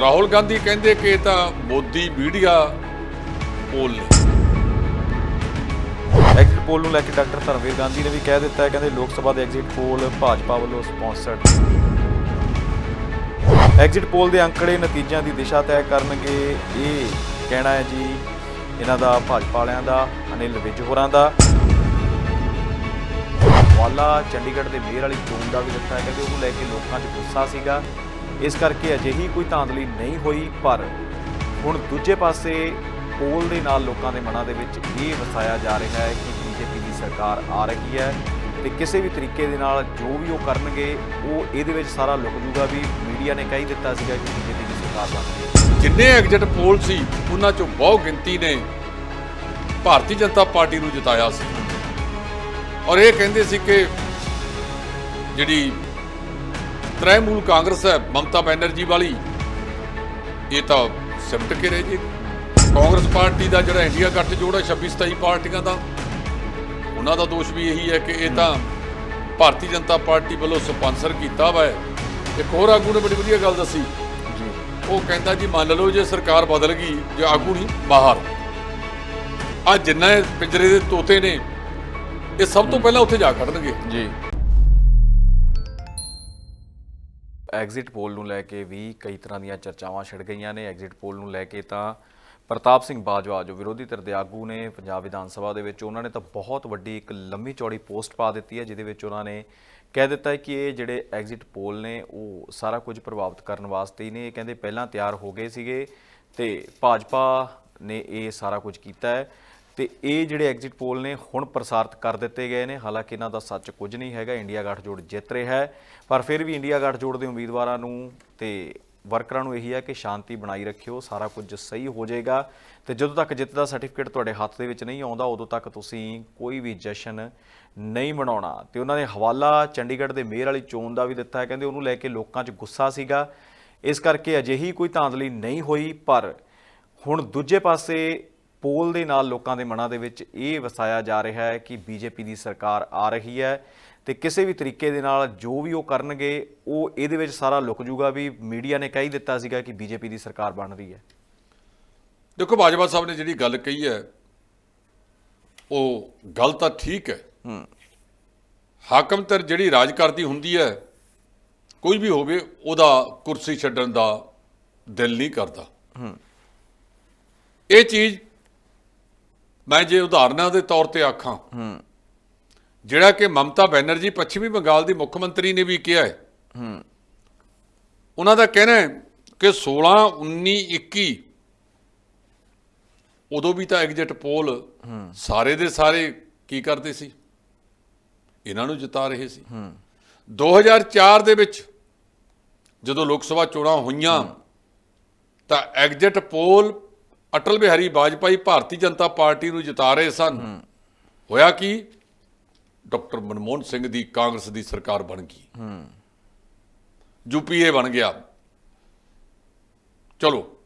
ਰਾਹੁਲ ਗਾਂਧੀ ਕਹਿੰਦੇ ਕਿ ਤਾਂ ਮੋਦੀ ਮੀਡੀਆ ਪੋਲ ਨੇ। ਐਗਜ਼ਿਟ ਪੋਲ ਨੂੰ ਲੈ ਕੇ ਡਾਕਟਰ ਧਰਮਵੀਰ ਗਾਂਧੀ ਨੇ ਵੀ ਕਹਿ ਦਿੱਤਾ ਹੈ, ਕਹਿੰਦੇ ਲੋਕ ਸਭਾ ਦੇ ਐਗਜ਼ਿਟ ਪੋਲ ਭਾਜਪਾ ਵੱਲੋਂ ਸਪਾਂਸਰਡ ਐਗਜ਼ਿਟ ਪੋਲ ਦੇ ਅੰਕੜੇ ਨਤੀਜਿਆਂ ਦੀ ਦਿਸ਼ਾ ਤੈਅ ਕਰਨਗੇ, ਇਹ ਕਹਿਣਾ ਹੈ ਜੀ, ਇਹਨਾਂ ਦਾ ਭਾਜਪਾ ਵਾਲਿਆਂ ਦਾ, ਅਨਿਲ ਵਿਜ ਹੋਰਾਂ ਦਾ। ਵਾਲਾ ਚੰਡੀਗੜ੍ਹ ਦੇ ਮੇਅਰ ਵਾਲੀ ਚੋਣ ਦਾ ਵੀ ਦਿੱਤਾ ਹੈ, ਕਹਿੰਦੇ ਉਹਨੂੰ ਲੈ ਕੇ ਲੋਕਾਂ 'ਚ ਗੁੱਸਾ ਸੀਗਾ। ਇਸ ਕਰਕੇ ਅਜਿਹੀ ਕੋਈ ਧਾਂਦਲੀ ਨਹੀਂ ਹੋਈ, ਪਰ ਹੁਣ ਦੂਜੇ ਪਾਸੇ ਪੋਲ ਦੇ ਨਾਲ ਲੋਕਾਂ ਦੇ ਮਨਾਂ ਦੇ ਵਿੱਚ ਇਹ ਵਸਾਇਆ ਜਾ ਰਿਹਾ ਹੈ ਕਿ ਬੀਜੇਪੀ ਦੀ ਸਰਕਾਰ ਆ ਰਹੀ ਹੈ ਤੇ ਕਿਸੇ ਵੀ ਤਰੀਕੇ ਦੇ ਨਾਲ ਜੋ ਵੀ ਉਹ ਕਰਨਗੇ, ਉਹ ਇਹਦੇ ਵਿੱਚ ਸਾਰਾ ਲੁਕ ਜੂਗਾ ਵੀ ਮੀਡੀਆ ਨੇ ਕਹੀ ਦਿੱਤਾ ਸੀਗਾ ਕਿ ਬੀਜੇਪੀ ਦੀ ਸਰਕਾਰ ਬਣ ਰਹੀ ਜਿੰਨੇ ਐਗਜ਼ਿਟ ਪੋਲ ਸੀ, ਉਹਨਾਂ ਚੋਂ ਬਹੁਤ ਗਿਣਤੀ ਨੇ ਭਾਰਤੀ ਜਨਤਾ ਪਾਰਟੀ ਨੂੰ ਜਿਤਾਇਆ ਸੀ। ਔਰ ਇਹ ਕਹਿੰਦੇ ਸੀ ਕਿ ਜਿਹੜੀ ਤ੍ਰੈਮੂਲ ਕਾਂਗਰਸ ਹੈ ਮਮਤਾ ਬੈਨਰਜੀ ਵਾਲੀ। ਇਹ ਤਾਂ ਸਿਮਟ ਕੇ ਰਹਿ ਜੀ। ਕਾਂਗਰਸ ਪਾਰਟੀ ਦਾ ਜਿਹੜਾ ਇੰਡੀਆ ਗੱਠਜੋੜ ਹੈ 26 27 ਪਾਰਟੀਆਂ ਦਾ ਉਹਨਾਂ ਦਾ ਦੋਸ਼ ਵੀ ਇਹੀ ਹੈ ਕਿ ਇਹ ਤਾਂ ਭਾਰਤੀ ਜਨਤਾ ਪਾਰਟੀ ਵੱਲੋਂ ਸਪਾਂਸਰ ਕੀਤਾ ਵਾ। ਇੱਕ ਹੋਰ ਆਗੂ ਨੇ ਬੜੀ ਵਧੀਆ ਗੱਲ ਦੱਸੀ। ਜੀ। ਉਹ ਕਹਿੰਦਾ ਜੀ ਮੰਨ ਲਓ ਜੇ ਸਰਕਾਰ ਬਦਲ ਗਈ ਜੇ ਆਗੂ ਨਹੀਂ ਬਾਹਰ। ਆ ਜਿੰਨਾ ਪਿੰਜਰੇ ਦੇ ਤੋਤੇ ਨੇ ਇਹ ਸਭ ਤੋਂ ਪਹਿਲਾਂ ਉੱਥੇ ਜਾ ਖੜਨਗੇ। ਜੀ। ਐਗਜ਼ਿਟ ਪੋਲ ਨੂੰ ਲੈ ਕੇ ਵੀ ਕਈ ਤਰ੍ਹਾਂ ਦੀਆਂ ਚਰਚਾਵਾਂ ਛਿੜ ਗਈਆਂ ਨੇ। ਐਗਜ਼ਿਟ ਪੋਲ ਨੂੰ ਲੈ ਕੇ ਤਾਂ ਪ੍ਰਤਾਪ ਸਿੰਘ ਬਾਜਵਾ, ਜੋ ਵਿਰੋਧੀ ਧਿਰ ਦੇ ਆਗੂ ਨੇ ਪੰਜਾਬ ਵਿਧਾਨ ਸਭਾ ਦੇ ਵਿੱਚ, ਉਹਨਾਂ ਨੇ ਤਾਂ ਬਹੁਤ ਵੱਡੀ ਇੱਕ ਲੰਮੀ ਚੌੜੀ ਪੋਸਟ ਪਾ ਦਿੱਤੀ ਹੈ, ਜਿਹਦੇ ਵਿੱਚ ਉਹਨਾਂ ਨੇ ਕਹਿ ਦਿੱਤਾ ਹੈ ਕਿ ਇਹ ਜਿਹੜੇ ਐਗਜ਼ਿਟ ਪੋਲ ਨੇ, ਉਹ ਸਾਰਾ ਕੁਝ ਪ੍ਰਭਾਵਿਤ ਕਰਨ ਵਾਸਤੇ ਹੀ ਨੇ। ਇਹ ਕਹਿੰਦੇ ਪਹਿਲਾਂ ਤਿਆਰ ਹੋ ਗਏ ਸੀਗੇ ਤੇ ਭਾਜਪਾ ਨੇ ਇਹ ਸਾਰਾ ਕੁਝ ਕੀਤਾ ਹੈ। ਤੇ ਇਹ ਜਿਹੜੇ ਐਗਜ਼ਿਟ ਪੋਲ ਨੇ ਹੁਣ ਪ੍ਰਸਾਰਿਤ ਕਰ ਦਿੱਤੇ ਗਏ ਨੇ। ਹਾਲਾਂਕਿ ਇਹਨਾਂ ਦਾ ਸੱਚ ਕੁਝ ਨਹੀਂ ਹੈਗਾ, ਇੰਡੀਆ ਗੱਠਜੋੜ ਜਿੱਤ ਰਿਹਾ ਹੈ। ਪਰ ਫਿਰ ਵੀ ਇੰਡੀਆ ਗੱਠਜੋੜ ਦੇ ਉਮੀਦਵਾਰਾਂ ਨੂੰ ਤੇ ਵਰਕਰਾਂ ਨੂੰ ਇਹੀ ਹੈ ਕਿ ਸ਼ਾਂਤੀ ਬਣਾਈ ਰੱਖਿਓ, ਸਾਰਾ ਕੁਝ ਸਹੀ ਹੋ ਜਾਏਗਾ। ਤੇ ਜਦੋਂ ਤੱਕ ਜਿੱਤ ਦਾ ਸਰਟੀਫਿਕੇਟ ਤੁਹਾਡੇ ਹੱਥ ਦੇ ਵਿੱਚ ਨਹੀਂ ਆਉਂਦਾ, ਉਦੋਂ ਤੱਕ ਤੁਸੀਂ ਕੋਈ ਵੀ ਜਸ਼ਨ ਨਹੀਂ ਮਨਾਉਣਾ। ਤੇ ਉਹਨਾਂ ਨੇ ਹਵਾਲਾ ਚੰਡੀਗੜ੍ਹ ਦੇ ਮੇਅਰ ਵਾਲੀ ਚੋਣ ਦਾ ਵੀ ਦਿੱਤਾ ਹੈ। ਕਹਿੰਦੇ ਉਹਨੂੰ ਲੈ ਕੇ ਲੋਕਾਂ 'ਚ ਗੁੱਸਾ ਸੀਗਾ। ਇਸ ਕਰਕੇ ਅਜਿਹੀ ਕੋਈ ਧਾਂਦਲੀ ਨਹੀਂ ਹੋਈ, ਪਰ ਹੁਣ ਦੂਜੇ ਪਾਸੇ ਪੋਲ ਦੇ ਨਾਲ ਲੋਕਾਂ ਦੇ ਮਨਾਂ ਦੇ ਵਿੱਚ ਇਹ ਵਸਾਇਆ ਜਾ ਰਿਹਾ ਹੈ ਕਿ ਬੀਜੇਪੀ ਦੀ ਸਰਕਾਰ ਆ ਰਹੀ ਹੈ ਤੇ ਕਿਸੇ ਵੀ ਤਰੀਕੇ ਦੇ ਨਾਲ ਜੋ ਵੀ ਉਹ ਕਰਨਗੇ ਉਹ ਇਹਦੇ ਵਿੱਚ ਸਾਰਾ ਲੁਕ ਜੂਗਾ। ਵੀ ਮੀਡੀਆ ਨੇ ਕਹਿ ਦਿੱਤਾ ਸੀਗਾ ਕਿ ਬੀਜੇਪੀ ਦੀ ਸਰਕਾਰ ਬਣ ਰਹੀ ਹੈ। ਦੇਖੋ ਬਾਜਵਾ ਸਾਹਿਬ ਨੇ ਜਿਹੜੀ ਗੱਲ ਕਹੀ ਹੈ ਉਹ ਗੱਲ ਤਾਂ ਠੀਕ ਹੈ। ਹੂੰ। ਹਾਕਮ ਤਰ ਜਿਹੜੀ ਰਾਜ ਕਰਦੀ ਹੁੰਦੀ ਹੈ ਕੋਈ ਵੀ ਹੋਵੇ ਉਹਦਾ ਕੁਰਸੀ ਛੱਡਣ ਦਾ ਦਿਲ ਨਹੀਂ ਕਰਦਾ। ਹੂੰ। ਇਹ ਚੀਜ਼ ਮੈਂ ਜੇ ਉਦਾਹਰਨਾਂ ਦੇ ਤੌਰ ਤੇ ਆਖਾਂ ਹੂੰ। ਜਿਹੜਾ ਕਿ ਮਮਤਾ ਬੈਨਰਜੀ ਪੱਛਮੀ ਬੰਗਾਲ ਦੀ ਮੁੱਖ ਮੰਤਰੀ ਨੇ ਵੀ ਕਿਹਾ ਹੈ। ਹੂੰ। ਉਹਨਾਂ ਦਾ ਕਹਿਣਾ ਹੈ ਕਿ 16 19 21 ਉਦੋਂ ਵੀ ਤਾਂ ਐਗਜ਼ਿਟ ਪੋਲ ਸਾਰੇ ਦੇ ਸਾਰੇ ਕੀ ਕਰਦੇ ਸੀ? ਇਹਨਾਂ ਨੂੰ ਜਿਤਾ ਰਹੇ ਸੀ। 2004 ਦੇ ਵਿੱਚ ਜਦੋਂ ਲੋਕ ਸਭਾ ਚੋਣਾਂ ਹੋਈਆਂ ਤਾਂ exit poll Atal Bihari Vajpayee Bharatiya Janata party ਨੂੰ ਜਿਤਾ ਰਹੇ ਸਨ। ਹੋਇਆ ਕੀ? ਡਾਕਟਰ ਮਨਮੋਹਨ ਸਿੰਘ ਦੀ ਕਾਂਗਰਸ ਦੀ ਸਰਕਾਰ ਬਣ ਗਈ। ਯੂਪੀਏ ਬਣ ਗਿਆ। ਚਲੋ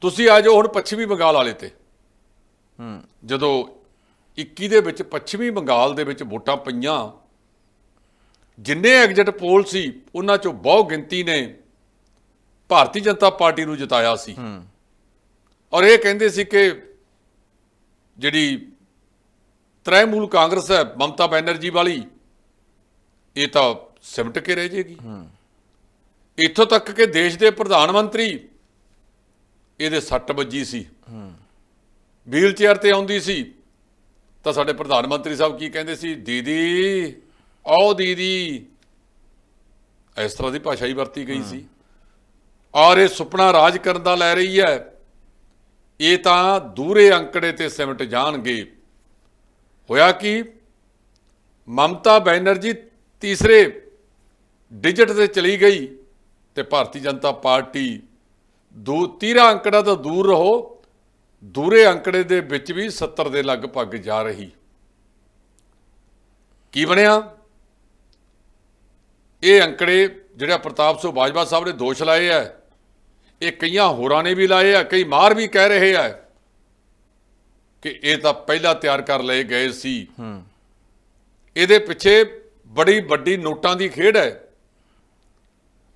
ਤੁਸੀਂ ਆ ਜਾਓ ਹੁਣ ਪੱਛਮੀ ਬੰਗਾਲ ਵਾਲੇ ਤੇ। ਹੂੰ। ਜਦੋਂ 21 ਦੇ ਵਿੱਚ ਪੱਛਮੀ ਬੰਗਾਲ ਦੇ ਵਿੱਚ ਵੋਟਾਂ ਪਈਆਂ ਜਿੰਨੇ ਐਗਜ਼ਿਟ ਪੋਲ ਸੀ ਉਹਨਾਂ ਚੋਂ ਬਹੁਤ ਗਿਣਤੀ ਨੇ ਭਾਰਤੀ ਜਨਤਾ ਪਾਰਟੀ ਨੂੰ ਜਿਤਾਇਆ ਸੀ। ਹੂੰ। ਔਰ ਇਹ ਕਹਿੰਦੇ ਸੀ ਕਿ ਜਿਹੜੀ ਤ੍ਰੈਮੂਲ ਕਾਂਗਰਸ ਹੈ ਮਮਤਾ ਬੈਨਰਜੀ ਵਾਲੀ ਇਹ ਤਾਂ ਸਿਮਟ ਕੇ ਰਹਿ ਜੇਗੀ। ਇੱਥੋਂ ਤੱਕ ਕਿ ਦੇਸ਼ ਦੇ ਪ੍ਰਧਾਨ ਮੰਤਰੀ ਇਹਦੇ ਸੱਟ ਵੱਜੀ ਸੀ। ਵੀਲ ਚੇਅਰ ਤੇ ਆਉਂਦੀ ਸੀ ਤਾਂ ਸਾਡੇ ਪ੍ਰਧਾਨ ਮੰਤਰੀ ਸਾਹਿਬ ਕੀ ਕਹਿੰਦੇ ਸੀ ਦੀਦੀ ਆਓ ਦੀਦੀ। ਇਸ ਤਰ੍ਹਾਂ ਦੀ ਭਾਸ਼ਾ ਹੀ ਵਰਤੀ ਗਈ ਸੀ। ਔਰ ਇਹ ਸੁਪਨਾ ਰਾਜ ਕਰਨ ਦਾ ਲੈ ਰਹੀ ਹੈ। ਇਹ ਤਾਂ ਦੂਰੇ ਅੰਕੜੇ ਤੇ ਸਿਮਟ ਜਾਣਗੇ। ਹੋਇਆ ਕਿ? ਮਮਤਾ ਬੈਨਰਜੀ ਤੀਸਰੇ ਡਿਜਟ ਤੇ ਚਲੀ ਗਈ ਤੇ ਭਾਰਤੀ ਜਨਤਾ ਪਾਰਟੀ ਦੂ ਤੀਰਾ ਅੰਕੜਾ ਤੋਂ ਦੂਰ ਰਹੋ, ਦੂਰੇ ਅੰਕੜੇ ਦੇ ਵਿੱਚ ਵੀ 70 ਦੇ ਲਗਭਗ ਜਾ ਰਹੀ। ਕੀ ਬਣਿਆ? ਇਹ ਅੰਕੜੇ ਜਿਹੜਾ ਪ੍ਰਤਾਪ ਸਿੰਘ ਬਾਜਵਾ ਸਾਹਿਬ ਨੇ ਦੋਸ਼ ਲਾਏ ਆ। ਇਹ ਕਈਆਂ ਹੋਰਾਂ ਨੇ ਵੀ ਲਾਏ ਆ ਕਈ ਮਾਰ ਵੀ ਕਹਿ ਰਹੇ ਆ ਕਿ ਇਹ ਤਾਂ ਪਹਿਲਾਂ ਤਿਆਰ ਕਰ ਲਏ ਗਏ ਸੀ। ਹੂੰ। ਇਹਦੇ ਪਿੱਛੇ ਬੜੀ ਵੱਡੀ ਨੋਟਾਂ ਦੀ ਖੇਡ ਹੈ।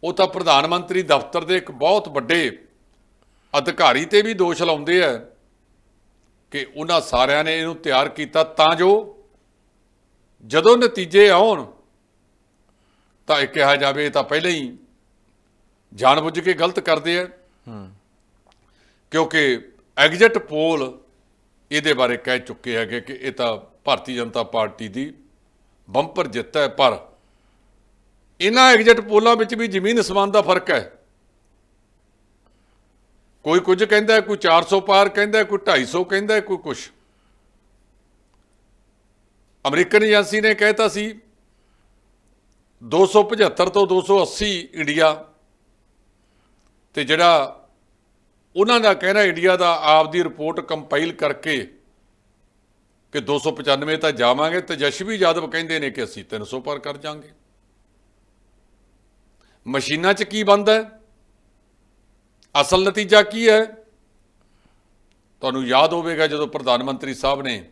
ਉਹ ਤਾਂ ਪ੍ਰਧਾਨ ਮੰਤਰੀ ਦਫ਼ਤਰ ਦੇ ਇੱਕ ਬਹੁਤ ਵੱਡੇ ਅਧਿਕਾਰੀ ਤੇ ਵੀ ਦੋਸ਼ ਲਾਉਂਦੇ ਆ ਕਿ ਉਹਨਾਂ ਸਾਰਿਆਂ ਨੇ ਇਹਨੂੰ ਤਿਆਰ ਕੀਤਾ ਤਾਂ ਜੋ ਜਦੋਂ ਨਤੀਜੇ ਆਉਣ ਤਾਂ ਇਹ ਕਿਹਾ ਜਾਵੇ ਇਹ ਤਾਂ ਪਹਿਲਾਂ ਹੀ ਜਾਣਬੁੱਝ ਕੇ ਗਲਤ ਕਰਦੇ ਆ। ਕਿਉਂਕਿ ਐਗਜ਼ਿਟ ਪੋਲ ਇਹਦੇ ਬਾਰੇ ਕਹਿ ਚੁੱਕੇ ਹੈਗੇ ਕਿ ਇਹ ਤਾਂ ਭਾਰਤੀ ਜਨਤਾ ਪਾਰਟੀ ਦੀ ਬੰਪਰ ਜਿੱਤ ਹੈ ਪਰ ਇਹਨਾਂ ਐਗਜ਼ਿਟ ਪੋਲਾਂ ਵਿੱਚ ਵੀ ਜ਼ਮੀਨ ਅਸਮਾਨ ਦਾ ਫ਼ਰਕ ਹੈ। ਕੋਈ ਕੁਝ ਕਹਿੰਦਾ ਹੈ, ਕੋਈ 400 ਪਾਰ ਕਹਿੰਦਾ ਹੈ, ਕੋਈ 250 ਕਹਿੰਦਾ ਕੋਈ ਕੁਝ ਅਮਰੀਕਨ ਏਜੰਸੀ ਨੇ ਕਹਿਤਾ ਸੀ 275 ਤੋਂ 280 ਇੰਡੀਆ ਤੇ ਜਿਹੜਾ ਉਹਨਾਂ ਦਾ ਕਹਿਣਾ ਇੰਡੀਆ ਦਾ ਆਪ ਦੀ ਰਿਪੋਰਟ ਕੰਪਾਈਲ ਕਰਕੇ ਕਿ 295 ਤਾਂ ਜਾਵਾਂਗੇ ਤੇ ਜਸ਼ਵੀ ਯਾਦਵ ਕਹਿੰਦੇ ਨੇ ਕਿ ਅਸੀਂ 300 ਪਰ ਕਰ ਜਾਾਂਗੇ ਮਸ਼ੀਨਾਂ 'ਚ ਕੀ ਬੰਦ ਅਸਲ ਨਤੀਜਾ ਕੀ ਹੈ? ਤੁਹਾਨੂੰ ਯਾਦ ਹੋਵੇਗਾ ਜਦੋਂ ਪ੍ਰਧਾਨ ਮੰਤਰੀ ਸਾਹਿਬ ਨੇ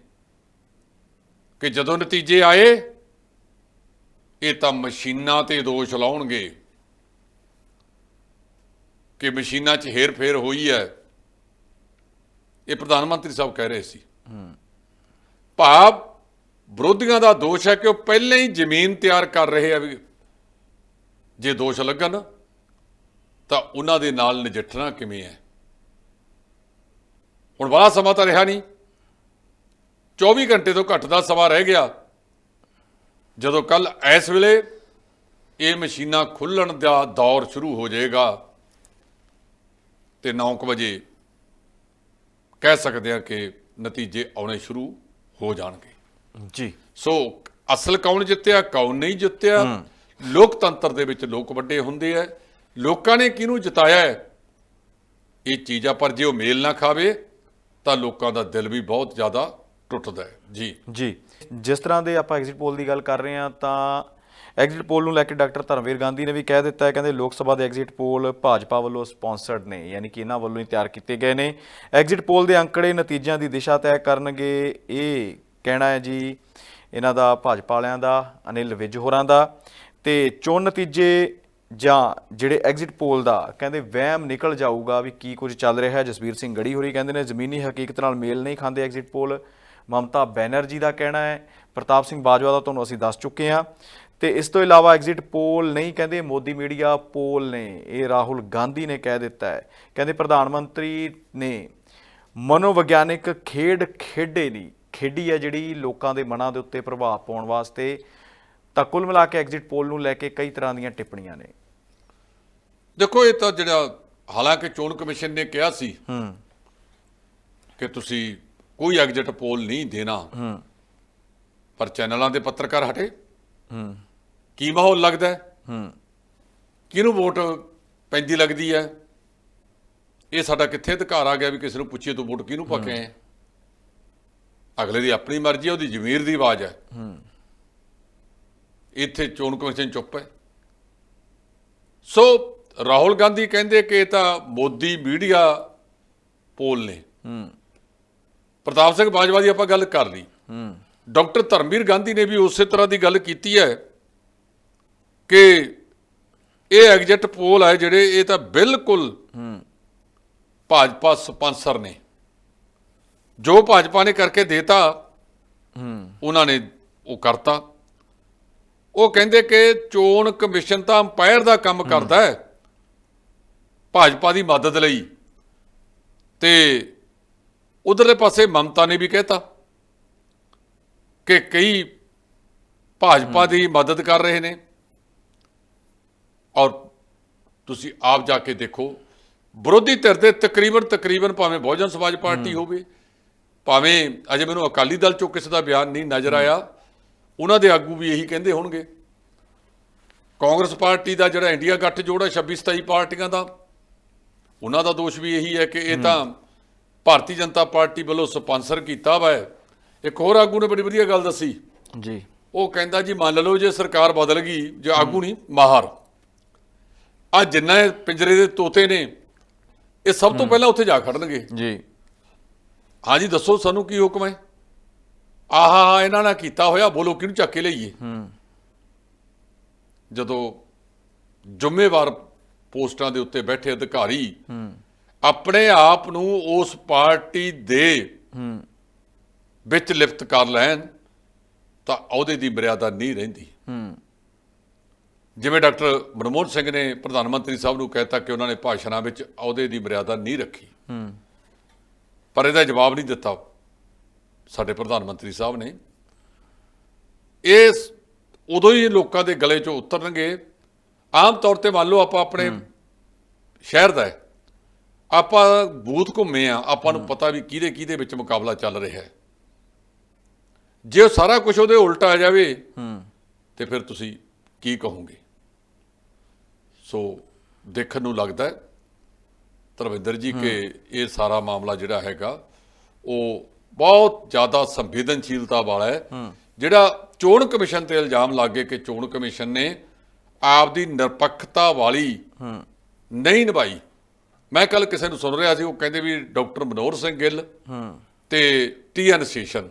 ਕਿ ਜਦੋਂ ਨਤੀਜੇ ਆਏ, ਇਹ ਤਾਂ ਮਸ਼ੀਨਾਂ ਤੇ ਦੋਸ਼ ਲਾਉਣਗੇ। ਕਿ ਮਸ਼ੀਨਾਂ 'ਚ ਹੇਰ-ਫੇਰ ਹੋਈ ਹੈ। ਇਹ ਪ੍ਰਧਾਨ ਮੰਤਰੀ ਸਾਹਿਬ ਕਹਿ ਰਹੇ ਸੀ। ਭਾਵ ਵਿਰੋਧੀਆਂ ਦਾ ਦੋਸ਼ ਹੈ ਕਿ ਉਹ ਪਹਿਲਾਂ ਹੀ ਜ਼ਮੀਨ ਤਿਆਰ ਕਰ ਰਹੇ ਆ ਵੀ ਜੇ ਦੋਸ਼ ਲੱਗਣ ਤਾਂ ਉਹਨਾਂ ਦੇ ਨਾਲ ਨਜਿੱਠਣਾ ਕਿਵੇਂ ਹੈ? ਹੁਣ ਬੜਾ ਸਮਾਂ ਤਾਂ ਰਿਹਾ ਨਹੀਂ। 24 ਘੰਟੇ ਤੋਂ ਘੱਟ ਦਾ ਸਮਾਂ ਰਹਿ ਗਿਆ। ਜਦੋਂ ਕੱਲ ਇਸ ਵੇਲੇ ਇਹ ਮਸ਼ੀਨਾਂ ਖੁੱਲਣ ਦਾ ਦੌਰ ਸ਼ੁਰੂ ਹੋ ਜਾਏਗਾ ਤੇ 9 ਵਜੇ ਕਹਿ ਸਕਦੇ ਹਾਂ ਕਿ ਨਤੀਜੇ ਆਉਣੇ ਸ਼ੁਰੂ ਹੋ ਜਾਣਗੇ। ਜੀ। ਸੋ ਅਸਲ ਕੌਣ ਜਿੱਤਿਆ ਕੌਣ ਨਹੀਂ ਜਿੱਤਿਆ? ਲੋਕਤੰਤਰ ਦੇ ਵਿੱਚ ਲੋਕ ਵੱਡੇ ਹੁੰਦੇ ਆ ਲੋਕਾਂ ਨੇ ਕਿਹਨੂੰ ਜਿਤਾਇਆ ਹੈ ਇਹ ਚੀਜ਼ ਆ ਪਰ ਜੇ ਉਹ ਮੇਲ ਨਾ ਖਾਵੇ ਤਾਂ ਲੋਕਾਂ ਦਾ ਦਿਲ ਵੀ ਬਹੁਤ ਜ਼ਿਆਦਾ ਟੁੱਟਦਾ ਹੈ ਜੀ। ਜੀ। ਜਿਸ ਤਰ੍ਹਾਂ ਦੇ ਆਪਾਂ ਐਗਜ਼ਿਟ ਪੋਲ ਦੀ ਗੱਲ ਕਰ ਰਹੇ ਹਾਂ ਤਾਂ ਐਗਜ਼ਿਟ ਪੋਲ ਨੂੰ ਲੈ ਕੇ ਡਾਕਟਰ ਧਰਮਵੀਰ ਗਾਂਧੀ ਨੇ ਵੀ ਕਹਿ ਦਿੱਤਾ ਹੈ, ਕਹਿੰਦੇ ਲੋਕ ਸਭਾ ਦੇ ਐਗਜ਼ਿਟ ਪੋਲ ਭਾਜਪਾ ਵੱਲੋਂ ਸਪਾਂਸਰਡ ਨੇ, ਯਾਨੀ ਕਿ ਇਹਨਾਂ ਵੱਲੋਂ ਹੀ ਤਿਆਰ ਕੀਤੇ ਗਏ ਨੇ। ਐਗਜ਼ਿਟ ਪੋਲ ਦੇ ਅੰਕੜੇ ਨਤੀਜਿਆਂ ਦੀ ਦਿਸ਼ਾ ਤੈਅ ਕਰਨਗੇ, ਇਹ ਕਹਿਣਾ ਹੈ ਜੀ ਇਹਨਾਂ ਦਾ, ਭਾਜਪਾ ਵਾਲਿਆਂ ਦਾ, ਅਨਿਲ ਵਿਜ ਹੋਰਾਂ ਦਾ। ਤੇ ਚੋਣ ਨਤੀਜੇ ਜਾਂ ਜਿਹੜੇ ਐਗਜ਼ਿਟ ਪੋਲ ਦਾ, ਕਹਿੰਦੇ ਵਹਿਮ ਨਿਕਲ ਜਾਊਗਾ ਵੀ ਕੀ ਕੁਝ ਚੱਲ ਰਿਹਾ ਹੈ। ਜਸਵੀਰ ਸਿੰਘ ਗੜੀ ਹੋਰੀ ਕਹਿੰਦੇ ਨੇ, ਜ਼ਮੀਨੀ ਹਕੀਕਤ ਨਾਲ ਮੇਲ ਨਹੀਂ ਖਾਂਦੇ ਐਗਜ਼ਿਟ ਪੋਲ ਮਮਤਾ ਬੈਨਰਜੀ ਦਾ ਕਹਿਣਾ ਹੈ, ਪ੍ਰਤਾਪ ਸਿੰਘ ਬਾਜਵਾ ਦਾ ਤੁਹਾਨੂੰ ਅਸੀਂ ਦੱਸ ਚੁੱਕੇ ਹਾਂ। ਤੇ ਇਸ ਤੋਂ ਇਲਾਵਾ ਐਗਜ਼ਿਟ ਪੋਲ ਨਹੀਂ ਕਹਿੰਦੇ ਮੋਦੀ ਮੀਡੀਆ ਪੋਲ ਨੇ ਇਹ ਰਾਹੁਲ ਗਾਂਧੀ ਨੇ ਕਹਿ ਦਿੱਤਾ ਹੈ। ਕਹਿੰਦੇ ਪ੍ਰਧਾਨ ਮੰਤਰੀ ਨੇ ਮਨੋਵਿਗਿਆਨਿਕ ਖੇਡ ਖੇਡੇ ਨਹੀਂ ਖੇਡੀ ਹੈ ਜਿਹੜੀ ਲੋਕਾਂ ਦੇ ਮਨਾਂ ਦੇ ਉੱਤੇ ਪ੍ਰਭਾਵ ਪਾਉਣ ਵਾਸਤੇ ਤਾਂ ਕੁੱਲ ਮਿਲਾ ਕੇ ਐਗਜ਼ਿਟ ਪੋਲ ਨੂੰ ਲੈ ਕੇ ਕਈ ਤਰ੍ਹਾਂ ਦੀਆਂ ਟਿੱਪਣੀਆਂ ਨੇ। ਦੇਖੋ ਇਹ ਤਾਂ ਜਿਹੜਾ ਹਾਲਾਂਕਿ ਚੋਣ ਕਮਿਸ਼ਨ ਨੇ ਕਿਹਾ ਸੀ ਹੂੰ। ਕਿ ਤੁਸੀਂ ਕੋਈ ਐਗਜ਼ਿਟ ਪੋਲ ਨਹੀਂ ਦੇਣਾ ਹੂੰ। ਪਰ ਚੈਨਲਾਂ ਦੇ ਪੱਤਰਕਾਰ ਹਟੇ। ਹੂੰ। ਕੀ ਮਾਹੌਲ ਲੱਗਦਾ ਹੈ? ਹੂੰ। ਕਿਹਨੂੰ ਵੋਟ ਪੈਂਦੀ ਲੱਗਦੀ ਹੈ? ਇਹ ਸਾਡਾ ਕਿੱਥੇ ਅਧਿਕਾਰ ਆ ਗਿਆ ਵੀ ਕਿਸੇ ਨੂੰ ਪੁੱਛੀਏ ਤੂੰ ਵੋਟ ਕਿਹਨੂੰ ਪਾ ਕੇ ਆਇਆ ਅਗਲੇ ਦੀ ਆਪਣੀ ਮਰਜ਼ੀ ਹੈ ਉਹਦੀ ਜ਼ਮੀਰ ਦੀ ਆਵਾਜ਼ ਹੈ। ਹੂੰ। ਇੱਥੇ ਚੋਣ ਕਮਿਸ਼ਨ ਚੁੱਪ ਹੈ। ਸੋ ਰਾਹੁਲ ਗਾਂਧੀ ਕਹਿੰਦੇ ਕਿ ਇਹ ਤਾਂ ਮੋਦੀ ਮੀਡੀਆ ਪੋਲ ਨੇ। ਹੂੰ। ਪ੍ਰਤਾਪ ਸਿੰਘ ਬਾਜਵਾ ਦੀ ਆਪਾਂ ਗੱਲ ਕਰ ਲਈ। ਹੂੰ। ਡਾਕਟਰ ਧਰਮਵੀਰ ਗਾਂਧੀ ਨੇ ਵੀ ਉਸੇ ਤਰ੍ਹਾਂ ਦੀ ਗੱਲ ਕੀਤੀ ਹੈ ਕਿ ਇਹ ਐਗਜ਼ਿਟ ਪੋਲ ਹੈ ਜਿਹੜੇ ਇਹ ਤਾਂ ਬਿਲਕੁਲ ਭਾਜਪਾ ਸਪਾਂਸਰ ਨੇ। ਜੋ ਭਾਜਪਾ ਨੇ ਕਰਕੇ ਦੇਤਾ ਉਹਨਾਂ ਨੇ ਉਹ ਕਰਤਾ। ਉਹ ਕਹਿੰਦੇ ਕਿ ਚੋਣ ਕਮਿਸ਼ਨ ਤਾਂ ਅੰਪਾਇਰ ਦਾ ਕੰਮ ਕਰਦਾ ਹੈ ਭਾਜਪਾ ਦੀ ਮਦਦ ਲਈ। ਤੇ ਉਧਰਲੇ ਪਾਸੇ ਮਮਤਾ ਨੇ ਵੀ ਕਹਿਤਾ। ਕਿ ਕਈ ਭਾਜਪਾ ਦੀ ਮਦਦ ਕਰ ਰਹੇ ਨੇ। ਔਰ ਤੁਸੀਂ ਆਪ ਜਾ ਕੇ ਦੇਖੋ ਵਿਰੋਧੀ ਧਿਰ ਦੇ ਤਕਰੀਬਨ ਤਕਰੀਬਨ ਭਾਵੇਂ ਬਹੁਜਨ ਸਮਾਜ ਪਾਰਟੀ ਹੋਵੇ ਭਾਵੇਂ ਅਜੇ ਮੈਨੂੰ ਅਕਾਲੀ ਦਲ ਚੋਂ ਕਿਸੇ ਦਾ ਬਿਆਨ ਨਹੀਂ ਨਜ਼ਰ ਆਇਆ ਉਹਨਾਂ ਦੇ ਆਗੂ ਵੀ ਇਹੀ ਕਹਿੰਦੇ ਹੋਣਗੇ। ਕਾਂਗਰਸ ਪਾਰਟੀ ਦਾ ਜਿਹੜਾ ਇੰਡੀਆ ਗੱਠ ਜੋੜਾ 26 27 ਪਾਰਟੀਆਂ ਦਾ ਉਹਨਾਂ ਦਾ ਦੋਸ਼ ਵੀ ਇਹੀ ਹੈ ਕਿ ਇਹ ਤਾਂ ਭਾਰਤੀ ਜਨਤਾ ਪਾਰਟੀ ਵੱਲੋਂ ਸਪਾਂਸਰ ਕੀਤਾ ਵਾ ਹੈ। ਇੱਕ ਹੋਰ ਆਗੂ ਨੇ ਬੜੀ ਵਧੀਆ ਗੱਲ ਦੱਸੀ। ਜੀ। ਉਹ ਕਹਿੰਦਾ ਜੀ ਮੰਨ ਲਓ ਜੇ ਸਰਕਾਰ ਬਦਲ ਗਈ ਜੇ ਆਗੂ ਨਹੀਂ ਮਾਹਰ। ਆ ਜਿੰਨਾ ਪਿੰਜਰੇ ਦੇ ਤੋਤੇ ਨੇ ਇਹ ਸਭ ਤੋਂ ਪਹਿਲਾਂ ਉੱਥੇ ਜਾ ਖੜਨਗੇ। ਜੀ। ਹਾਂਜੀ ਦੱਸੋ ਸਾਨੂੰ ਕੀ ਹੁਕਮ ਹੈ? ਆਹਾ ਇਹਨਾਂ ਨਾਲ ਕੀਤਾ ਹੋਇਆ ਬੋਲੋ ਕਿਹਨੂੰ ਚੱਕ ਕੇ ਲਈਏ? ਹੂੰ। ਜਦੋਂ ਜ਼ਿੰਮੇਵਾਰ ਪੋਸਟਾਂ ਦੇ ਉੱਤੇ ਬੈਠੇ ਅਧਿਕਾਰੀ ਆਪਣੇ ਆਪ ਨੂੰ ਉਸ ਪਾਰਟੀ ਦੇ ਵਿੱਚ ਲਿਪਤ ਕਰ ਲੈਣ ਤਾਂ ਅਹੁਦੇ ਦੀ ਮਰਿਆਦਾ ਨਹੀਂ ਰਹਿੰਦੀ। ਜਿਵੇਂ ਡਾਕਟਰ ਮਨਮੋਹਨ ਸਿੰਘ ਨੇ ਪ੍ਰਧਾਨ ਮੰਤਰੀ ਸਾਹਿਬ ਨੂੰ ਕਹਿਤਾ ਕਿ ਉਹਨਾਂ ਨੇ ਭਾਸ਼ਣਾਂ ਵਿੱਚ ਅਹੁਦੇ ਦੀ ਮਰਿਆਦਾ ਨਹੀਂ ਰੱਖੀ। ਪਰ ਇਹਦਾ ਜਵਾਬ ਨਹੀਂ ਦਿੱਤਾ ਸਾਡੇ ਪ੍ਰਧਾਨ ਮੰਤਰੀ ਸਾਹਿਬ ਨੇ। ਇਹ ਉਦੋਂ ਹੀ ਲੋਕਾਂ ਦੇ ਗਲੇ 'ਚੋਂ ਉਤਰਨਗੇ। ਆਮ ਤੌਰ ਤੇ ਮੰਨ ਲਓ ਆਪਾਂ ਆਪਣੇ ਸ਼ਹਿਰ ਦਾ ਹੈ। ਆਪਾਂ ਬੂਥ ਘੁੰਮੇ ਆ ਆਪਾਂ ਨੂੰ ਪਤਾ ਵੀ ਕਿਹਦੇ ਕਿਹਦੇ ਵਿੱਚ ਮੁਕਾਬਲਾ ਚੱਲ ਰਿਹਾ ਹੈ। ਜੇ ਉਹ ਸਾਰਾ ਕੁਝ ਉਹਦੇ ਉਲਟ ਆ ਜਾਵੇ ਤੇ ਫਿਰ ਤੁਸੀਂ ਕੀ ਕਹੋਗੇ? ਸੋ ਦੇਖਣ ਨੂੰ ਲੱਗਦਾ ਹੈ ਧਰਮਿੰਦਰ ਜੀ ਕਿ ਇਹ ਸਾਰਾ ਮਾਮਲਾ ਜਿਹੜਾ ਹੈਗਾ ਉਹ ਬਹੁਤ ਜ਼ਿਆਦਾ ਸੰਵੇਦਨਸ਼ੀਲਤਾ ਵਾਲਾ ਹੈ। ਜਿਹੜਾ ਚੋਣ ਕਮਿਸ਼ਨ ਤੇ ਇਲਜ਼ਾਮ ਲੱਗੇ ਕਿ ਚੋਣ ਕਮਿਸ਼ਨ ਨੇ ਆਪਦੀ ਨਿਰਪੱਖਤਾ ਵਾਲੀ ਨਹੀਂ ਨਿਭਾਈ। ਮੈਂ ਕੱਲ ਕਿਸੇ ਨੂੰ ਸੁਣ ਰਿਹਾ ਸੀ ਉਹ ਕਹਿੰਦੇ ਵੀ ਡਾਕਟਰ ਮਨੋਹਰ ਸਿੰਘ ਗਿੱਲ ਤੇ ਟੀ ਐਨ ਸੇਸ਼ਨ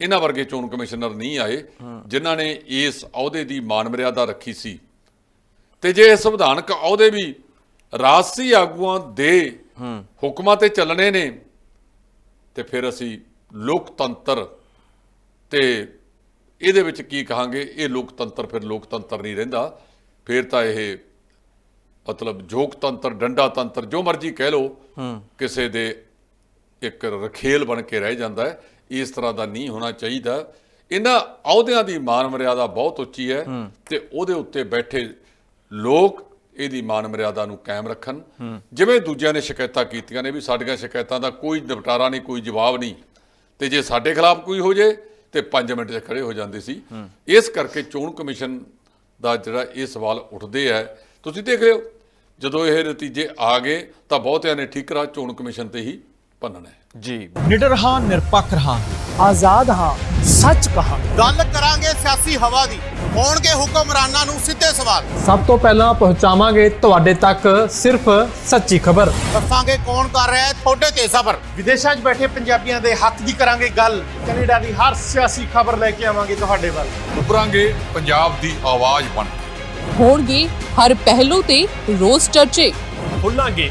ਇਹਨਾਂ ਵਰਗੇ ਚੋਣ ਕਮਿਸ਼ਨਰ ਨਹੀਂ ਆਏ ਜਿਨ੍ਹਾਂ ਨੇ ਇਸ ਅਹੁਦੇ ਦੀ ਮਾਨ ਮਰਿਆਦਾ ਰੱਖੀ ਸੀ। ਤੇ ਜੇ ਇਹ ਸੰਵਿਧਾਨਕ ਅਹੁਦੇ ਵੀ ਰਾਜਸੀ ਆਗੂਆਂ ਦੇ ਹੁਕਮਾਂ ਤੇ ਚੱਲਣੇ ਨੇ ਤੇ ਫਿਰ ਅਸੀਂ ਲੋਕਤੰਤਰ ਤੇ ਇਹਦੇ ਵਿੱਚ ਕੀ ਕਹਾਂਗੇ? ਇਹ ਲੋਕਤੰਤਰ ਫਿਰ ਲੋਕਤੰਤਰ ਨਹੀਂ ਰਹਿੰਦਾ। ਫਿਰ ਤਾਂ ਇਹ ਮਤਲਬ ਜੋਗਤੰਤਰ ਡੰਡਾ ਤੰਤਰ ਜੋ ਮਰਜ਼ੀ ਕਹਿ ਲਓ ਕਿਸੇ ਦੇ ਇੱਕ ਰਖੇਲ ਬਣ ਕੇ ਰਹਿ ਜਾਂਦਾ ਹੈ। ਇਸ ਤਰ੍ਹਾਂ ਦਾ ਨਹੀਂ ਹੋਣਾ ਚਾਹੀਦਾ। ਇਹਨਾਂ ਅਹੁਦਿਆਂ ਦੀ ਮਾਨ ਮਰਿਆਦਾ ਬਹੁਤ ਉੱਚੀ ਹੈ ਤੇ ਉਹਦੇ ਉੱਤੇ ਬੈਠੇ ਲੋਕ ਇਹਦੀ ਮਾਨ ਮਰਿਆਦਾ ਨੂੰ ਕਾਇਮ ਰੱਖਣ। ਜਿਵੇਂ ਦੂਜਿਆਂ ਨੇ ਸ਼ਿਕਾਇਤਾਂ ਕੀਤੀਆਂ ਨੇ ਵੀ ਸਾਡੀਆਂ ਸ਼ਿਕਾਇਤਾਂ ਦਾ ਕੋਈ ਨਿਪਟਾਰਾ ਨਹੀਂ ਕੋਈ ਜਵਾਬ ਨਹੀਂ। ਤੇ ਜੇ ਸਾਡੇ ਖਿਲਾਫ ਕੋਈ ਹੋ ਜੇ ਤੇ 5 ਮਿੰਟ 'ਚ ਖੜੇ ਹੋ ਜਾਂਦੇ ਸੀ। ਇਸ ਕਰਕੇ ਚੋਣ ਕਮਿਸ਼ਨ ਦਾ ਜਿਹੜਾ ਇਹ ਸਵਾਲ ਉੱਠਦੇ ਆ ਤੁਸੀਂ ਦੇਖ ਰਹੇ ਹੋ ਜਦੋਂ ਇਹ ਨਤੀਜੇ ਆ ਗਏ ਤਾਂ ਬਹੁਤਿਆਂ ਨੇ ਠੀਕਰਾ ਚੋਣ ਕਮਿਸ਼ਨ ਤੇ ਹੀ। ਭੰਨਣਾ। ਹੈ ਜੀ। ਨਿਡਰ ਹਾਂ ਨਿਰਪੱਖ ਰਹਾਂਗੇ ਆਜ਼ਾਦ ਹਾਂ ਸੱਚ ਕਹਾਂ। ਗੱਲ ਕਰਾਂਗੇ ਸਿਆਸੀ ਹਵਾ ਦੀ। ਹੋਣਗੇ ਹੁਕਮਰਾਨਾਂ ਨੂੰ ਸਿੱਧੇ ਸਵਾਲ। ਸਭ ਤੋਂ ਪਹਿਲਾਂ ਪਹੁੰਚਾਵਾਂਗੇ ਤੁਹਾਡੇ ਤੱਕ ਸਿਰਫ ਸੱਚੀ ਖਬਰ। ਦੱਸਾਂਗੇ ਕੌਣ ਕਰ ਰਿਹਾ ਹੈ ਤੁਹਾਡੇ ਤੇ ਸਬਰ। ਵਿਦੇਸ਼ਾਂ 'ਚ ਬੈਠੇ ਪੰਜਾਬੀਆਂ ਦੇ ਹੱਕ ਦੀ ਕਰਾਂਗੇ ਗੱਲ। ਕੈਨੇਡਾ ਦੀ ਹਰ ਸਿਆਸੀ ਖਬਰ ਲੈ ਕੇ ਆਵਾਂਗੇ ਤੁਹਾਡੇ ਵੱਲ। ਉੱਭਰਾਂਗੇ ਪੰਜਾਬ ਦੀ ਆਵਾਜ਼ ਬਣ ਹੋਣਗੇ ਹਰ ਪਹਿਲੂ ਤੇ ਰੋਜ਼ ਚਰਚੇ। ਖੁੱਲਾਂਗੇ